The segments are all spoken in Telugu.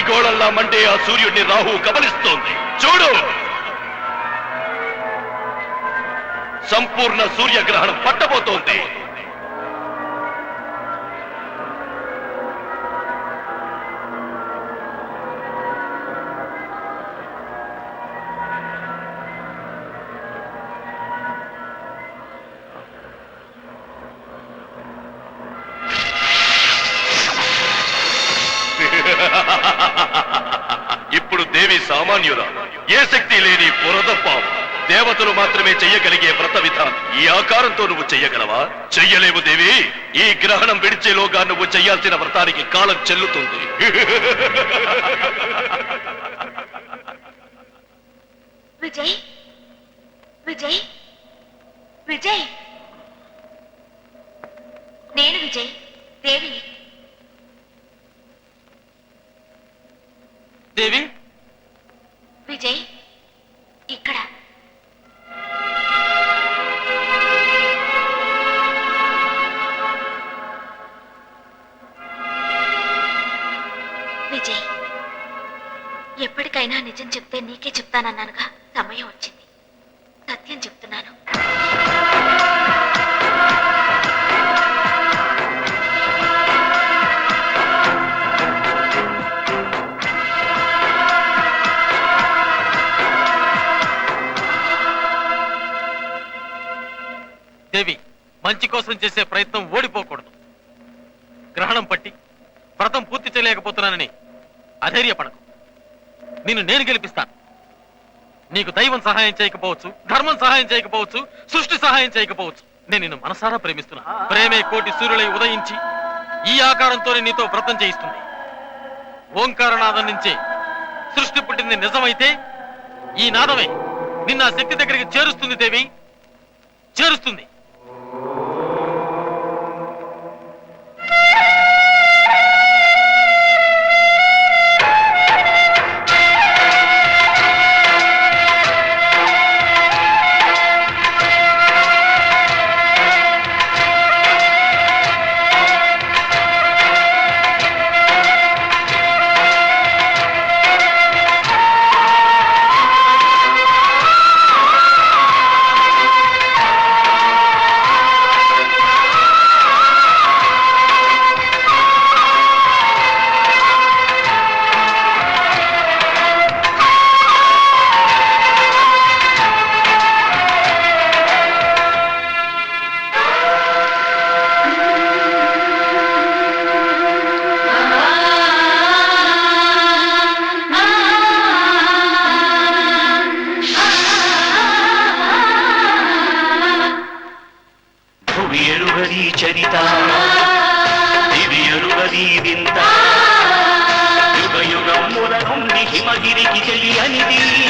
అగ్నిగోళంలా మంటే ఆ సూర్యుడిని రాహు గమనిస్తోంది చూడు! సంపూర్ణ సూర్యగ్రహణం పట్టబోతోంది. శక్తి లేని బురదపాము దేవతలు మాత్రమే చెయ్యగలిగే వ్రత విధానం ఈ ఆకారంతో నువ్వు చెయ్యగలవా? చెయ్యలేవు దేవి. ఈ గ్రహణం విడిచేలోగా నువ్వు చెయ్యాల్సిన వ్రతానికి కాలం చెల్లుతుంది. విజయ్? విజయ్? విజయ్? నేను విజయ్ దేవిని. దేవి? విజయ్? ఇక్కడ. విజయ్ ఎప్పటికైనా నిజం చెప్తే నీకే చెప్తానన్నానుగా. సమయం వచ్చింది. సత్యం మంచి కోసం చేసే ప్రయత్నం ఓడిపోకూడదు. గ్రహణం పట్టి వ్రతం పూర్తి చేయలేకపోతున్నానని అధైర్యపడకు. నిన్ను నేను గెలిపిస్తాను. నీకు దైవం సహాయం చేయకపోవచ్చు ధర్మం సహాయం చేయకపోవచ్చు సృష్టి సహాయం చేయకపోవచ్చు. నేను నిన్ను మనసారా ప్రేమిస్తున్నా. ప్రేమే కోటి సూర్యులై ఉదయించి ఈ ఆకారంతోనే నీతో వ్రతం చేయిస్తుంది. ఓంకారనాదం నుంచే సృష్టి పుట్టింది నిజమైతే ఈ నాదమే నిన్న ఆ శక్తి దగ్గరికి చేరుస్తుంది దేవి. చేరుస్తుంది. ఎరుగది చరిత వింత. యుగ యుగముల నుండి హిమగిరికి తెలియనిది.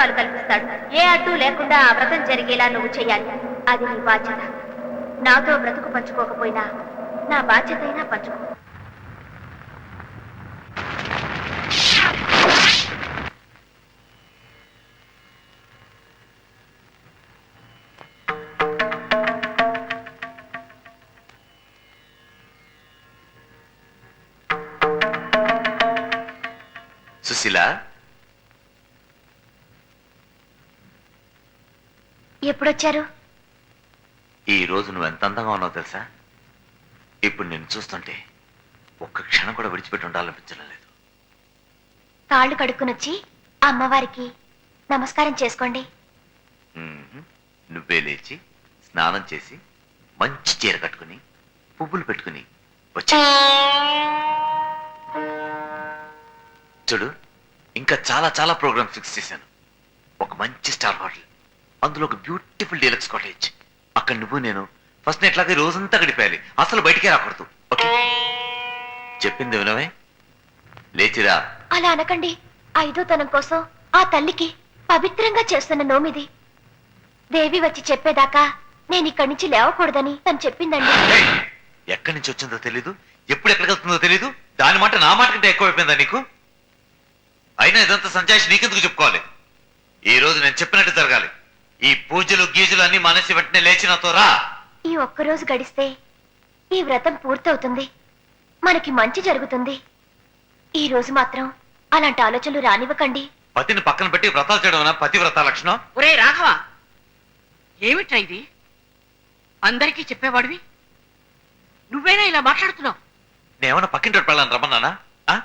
విధంగా కల్పిస్తాడు. ఏ అడ్డు లేకుండా ఆ వ్రతం జరిగేలా నువ్వు చేయాలి. అది నీ బాధ్యత. నాతో బ్రతుకు పంచుకోకపోయినా నా బాధ్యత అయినా పంచుకో. సుశీలా? ఎప్పుడొచ్చారు? ఈ రోజు నువ్వు ఎంత అందంగా ఉన్నావు తెలుసా? ఇప్పుడు నేను చూస్తుంటే ఒక్క క్షణం కూడా విడిచిపెట్టి ఉండాలనిపించడం లేదు. కాళ్ళు కడుక్కునొచ్చి అమ్మవారికి నమస్కారం చేసుకోండి. నువ్వే లేచి స్నానం చేసి మంచి చీర కట్టుకుని పువ్వులు పెట్టుకుని వచ్చా. చూడు ఇంకా చాలా చాలా ప్రోగ్రామ్ ఫిక్స్ చేశాను. ఒక మంచి స్టార్ హోటల్. అందులో ఒక బ్యూటిఫుల్ డీలక్స్ కాటేజ్ అక్కడ నువ్వు నేను ఫస్ట్ ఎట్లాగే రోజంతా గడిపేయాలి. అసలు బయటికే రాకూడదు. ఓకే? చెప్పింది వినవే? లేచిరా. అలా అనకండి. ఐదో తనం కోసం ఆ తల్లికి పవిత్రంగా చేస్తున్న నోమిది. దేవి వచ్చి చెప్పేదాకా నేను ఇక్కడి నుంచి లేవకూడదని తను చెప్పిందండి! ఎక్కడి నుంచి వచ్చిందో తెలీదు. ఎప్పుడు ఎక్కడికి వెళ్తుందో తెలీదు. దాని మాట నా మాట కంటే ఎక్కువైపోయిందా నీకు? అయినా ఇదంతా సంజాయిషి నీకెందుకు చెప్పుకోవాలి? ఈ రోజు నేను చెప్పినట్టు జరగాలి. ఈ పూజలు గీజులు అన్ని మానేసి వెంటనే లేచి నాతో రా ఈ ఒక్కరోజు గడిస్తే ఈ వ్రతం పూర్తవుతుంది. మనకి మంచి జరుగుతుంది. ఈ రోజు మాత్రం అలాంటి ఆలోచనలు రానివ్వకండి. పతిని పక్కన పెట్టి వ్రతాలు చేయడం పతివ్రత లక్షణం? ఒరే రాఘవ ఏమిట్రా ఇది? అందరికీ చెప్పేవాడివి? నువ్వేనా ఇలా మాట్లాడుతున్నావు? నేనేమన్నా పక్కింటి పెళ్ళాను రమ్మన్నానా? ఆ?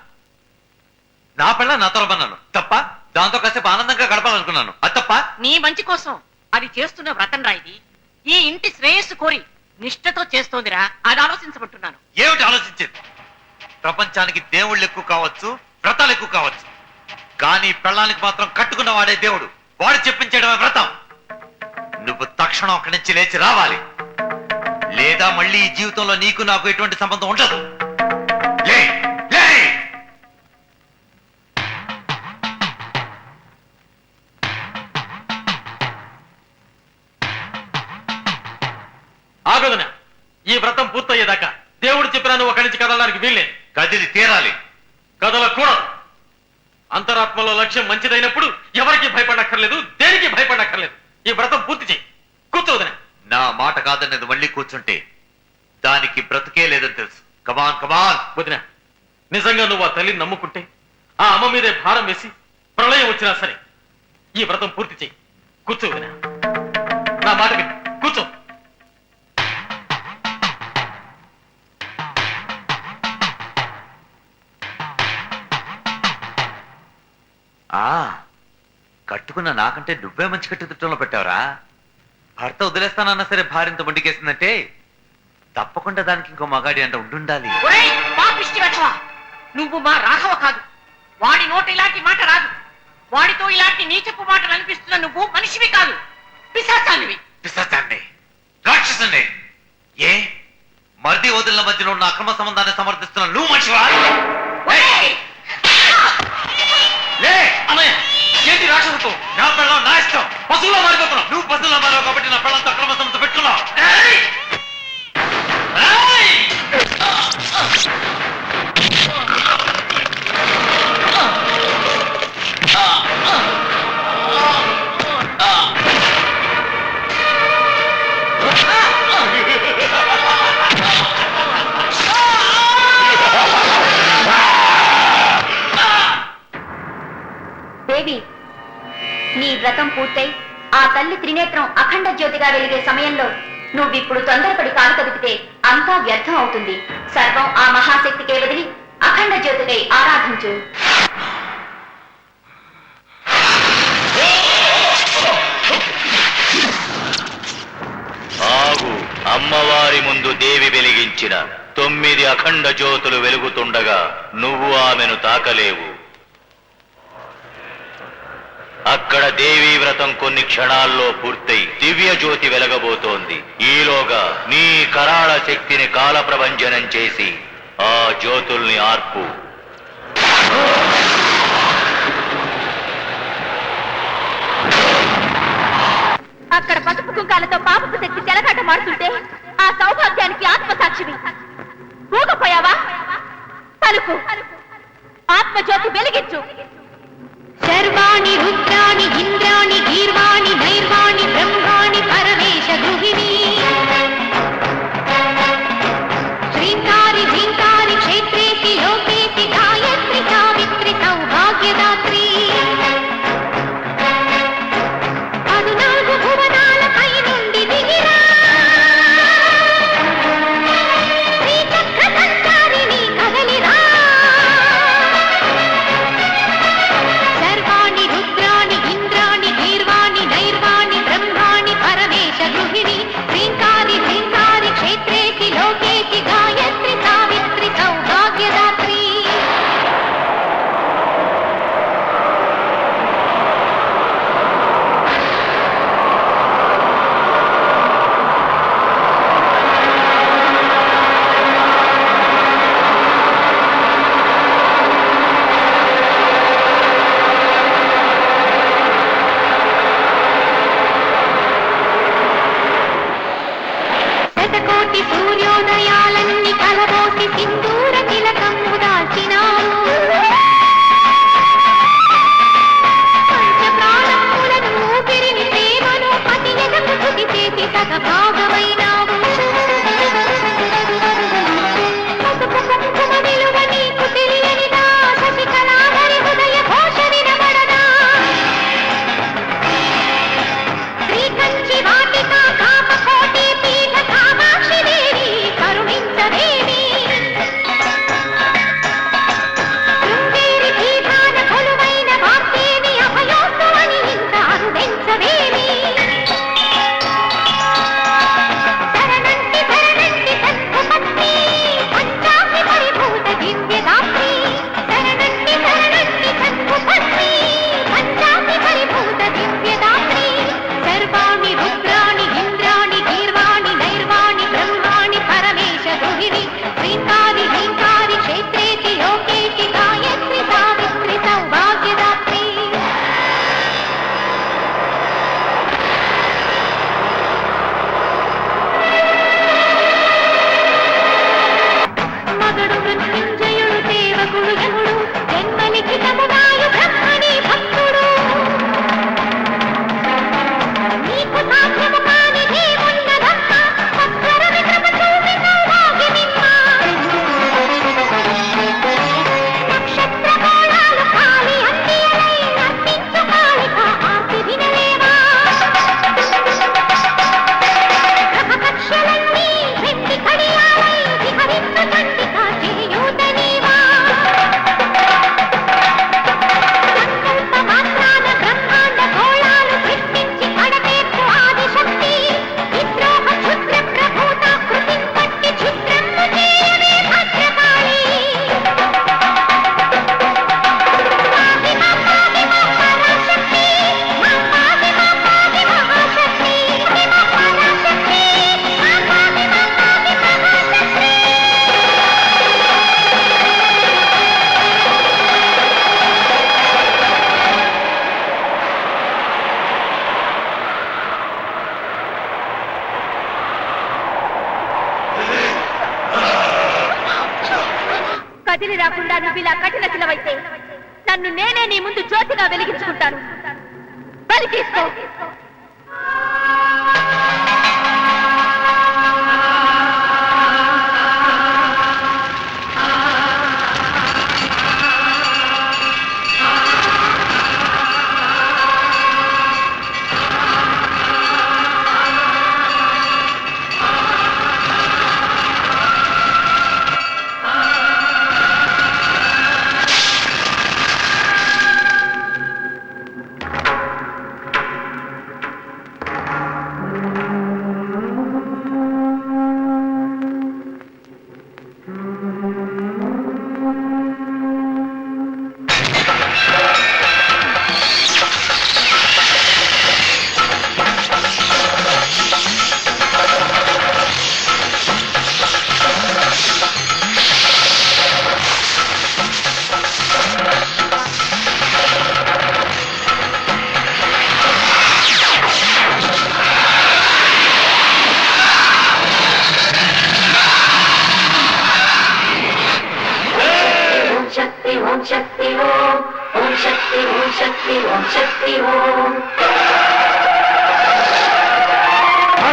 నా పెళ్ళ నాతో రమ్మన్నాను. తప్ప దాంతో కాసేపు ఆనందంగా గడపాలనుకున్నాను. అది తప్ప నీ మంచి కోసం అది చేస్తున్న వ్రతం రా ఇది. ఈ ఇంటి శ్రేయస్సు కోరి నిష్ఠతో చేస్తోందిరా. అది ఆలోచించబట్టున్నాను ఏమిటి ఆలోచించేది? ప్రపంచానికి దేవుళ్ళు ఎక్కువ కావచ్చు వ్రతాలు ఎక్కువ కావచ్చు. కానీ పెళ్ళానికి మాత్రం కట్టుకున్న వాడే దేవుడు. వాడు చెప్పించడమే వ్రతం. నువ్వు తక్షణం అక్కడి నుంచి లేచి రావాలి. లేదా మళ్ళీ ఈ జీవితంలో నీకు నాకు ఎటువంటి సంబంధం ఉండదు. పూర్తయ్యేదాకా దేవుడు చెప్పినా నువ్వు అక్కడి నుంచి కదలడానికి వీల్లేదు. కదిలి తీరాలి. కదలకూడదు. అంతరాత్మలో లక్ష్యం మంచిదైనప్పుడు ఎవరికి భయపడక్కర్లేదు దేనికి భయపడక్కర్లేదు. ఈ వ్రతం పూర్తి చేయి. కూర్చోదన నా మాట కాదన్నది మళ్ళీ కూర్చుంటే దానికి బ్రతుకే లేదని తెలుసు. కమాన్ కమాన్ వదిన నిజంగా నువ్వు ఆ తల్లిని నమ్ముకుంటే ఆ అమ్మ మీదే భారం వేసి ప్రళయం వచ్చినా సరే ఈ వ్రతం పూర్తి చేయి. కూర్చో వదిన. నా మాట విను. కూర్చో. ఆ కట్టుకున్న నాకంటే నువ్వే మంచి కట్టుదిట్టంలో పెట్టావురా. భర్త వదిలేస్తానన్నా సరే భార్యంత మొండికేసిందంటే తప్పకుండా దానికి ఇంకో మగాడి అంట ఉండుండాలి. నువ్వు మా రాఘవ కాదు. వాడి నోట ఇలాంటి మాట రాదు. వాడితో ఇలాంటి నీచపు మాటలు అనిపిస్తున్న నువ్వు మనిషివి కాదు. పిశాచానివి పిశాచాన్ని రాక్షసుని. ఏ? మర్ది వదిలిన మధ్యలో ఉన్న అక్రమ సంబంధాన్ని సమర్థిస్తున్న నువ్వు మనిషివా? ఒరేయ్! లే! అన్నయ్య ఏంటి రాక్షసత్వం? నా పిల్లం నా ఇష్టం. పశువులో మారిపోతున్నావు. నువ్వు పసులు మారావు కాబట్టి నా పిల్లలతో అక్రమ సంబంధం పెట్టుకున్నావు. పూర్తయి ఆ తల్లి త్రినేత్రం అఖండ జ్యోతిగా వెలిగే సమయంలో నువ్విప్పుడు తొందరపడి కాలు కదిపితే అంతా వ్యర్థం అవుతుంది. సర్వం ఆ మహాశక్తికే వదిలి అఖండ జ్యోతికై ఆరాధించు. ఆగు అమ్మవారి ముందు దేవి వెలిగించిన తొమ్మిది అఖండ జ్యోతులు వెలుగుతుండగా నువ్వు ఆమెను తాకలేవు. అక్కడ దేవీ వ్రతం కొన్ని క్షణాల్లో పూర్తయి దివ్య జ్యోతి వెలగబోతోంది. ఈలోగా నీ కరాళ శక్తిని కాలప్రభంజనం చేసి ఆ జ్యోతుల్ని ఆర్పు. అక్కడ పసుపు కుంకాలతో పాపపు శక్తి తెలగాట మారుతుంటే ఆ సౌభాగ్యానికి ఆత్మసాక్షివి. ఊగపోయావా పలుకు ఆత్మజ్యోతి వెలిగించు. आशीर्वाद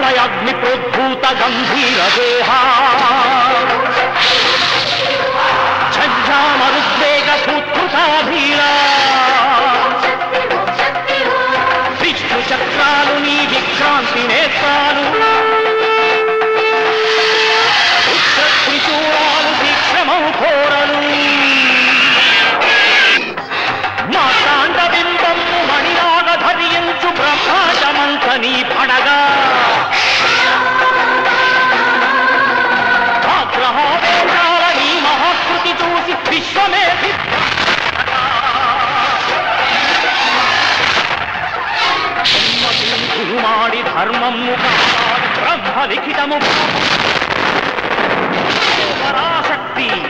ప్రళయాగ్ని ప్రోద్భూత గంభీర దేహ ధర్మము బ్రహ్మ లిఖితము. పరాశక్తి.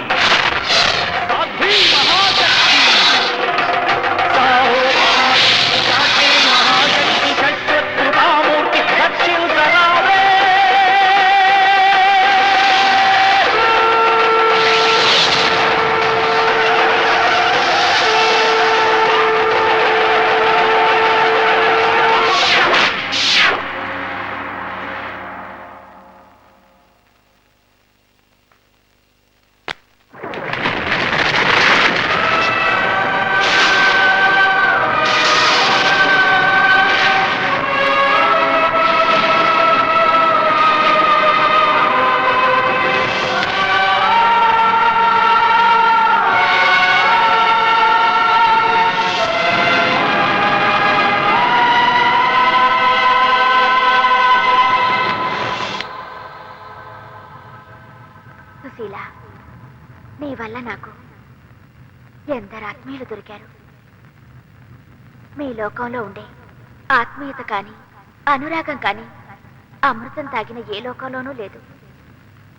మీ లోకంలో ఉండే ఆత్మీయత కానీ అనురాగం కానీ అమృతం తాగిన ఏ లోకంలోనూ లేదు.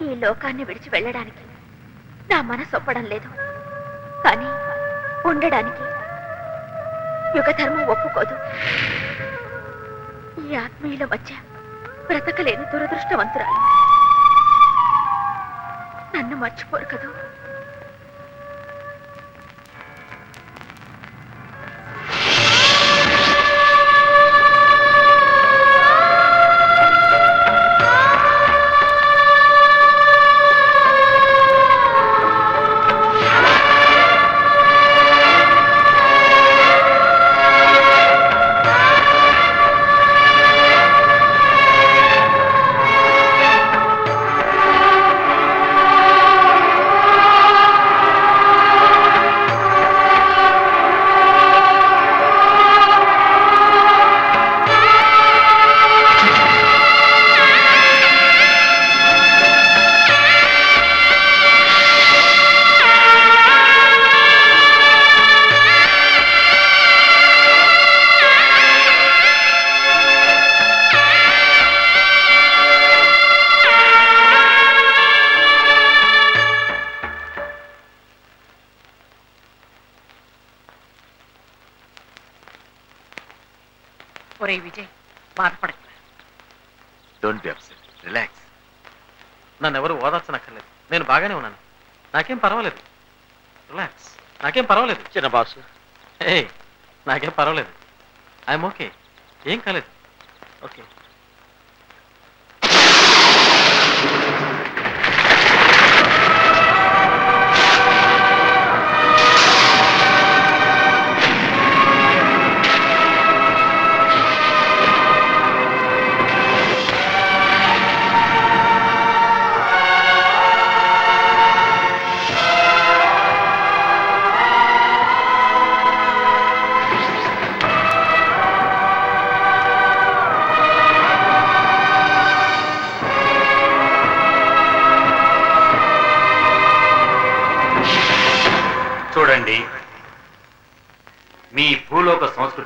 ఈ లోకాన్ని విడిచి వెళ్ళడానికి నా మనసు ఒప్పడం లేదు. కానీ ఉండడానికి యుగధర్మం ఒప్పుకోదు. ఈ ఆత్మీయుల మధ్య బ్రతకలేని దురదృష్టవంతురాలు. నన్ను మర్చిపోరు కదూ. ఒరే Vijay don't be upset relax నన్ను ఎవరు ఓదార్చనక్కర్లేదు. నేను బాగానే ఉన్నాను. నాకేం పర్వాలేదు. రిలాక్స్ నాకేం పర్వాలేదు. చిన్న బాసు. ఏ నాకేం పర్వాలేదు. I'm okay. ఏం కాలేదు. ఓకే.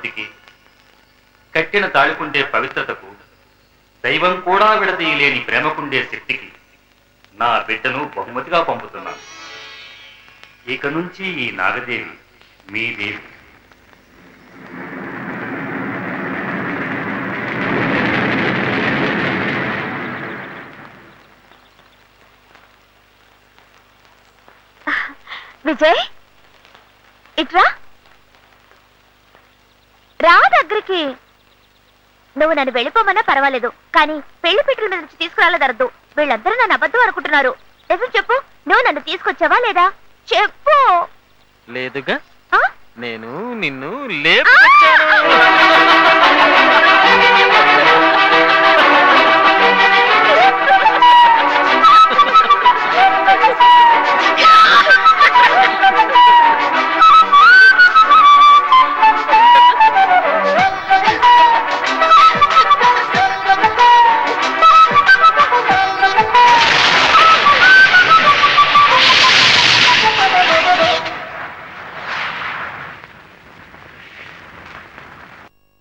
సంస్కృతికి కట్టిన తాళికుండే పవిత్రతకు దైవం కూడా విడదీయలేని ప్రేమకుండే శక్తికి నా బిడ్డను బహుమతిగా పంపుతున్నాను. ఇక నుంచి ఈ నాగదేవి మీ దేవి. విజయ్ ఇట్రా? రా దగ్గరికి. నువ్వు నన్ను వెళ్ళిపోమన్నా పర్వాలేదు కానీ పెళ్ళి పీటల మీద నుంచి తీసుకురాలదరద్దు. వీళ్ళందరూ నన్ను అబద్ధం అనుకుంటున్నారు నిజం చెప్పు నువ్వు నన్ను తీసుకొచ్చావా లేదా? చెప్పు. లేదుగా. నేను నిన్ను లేపు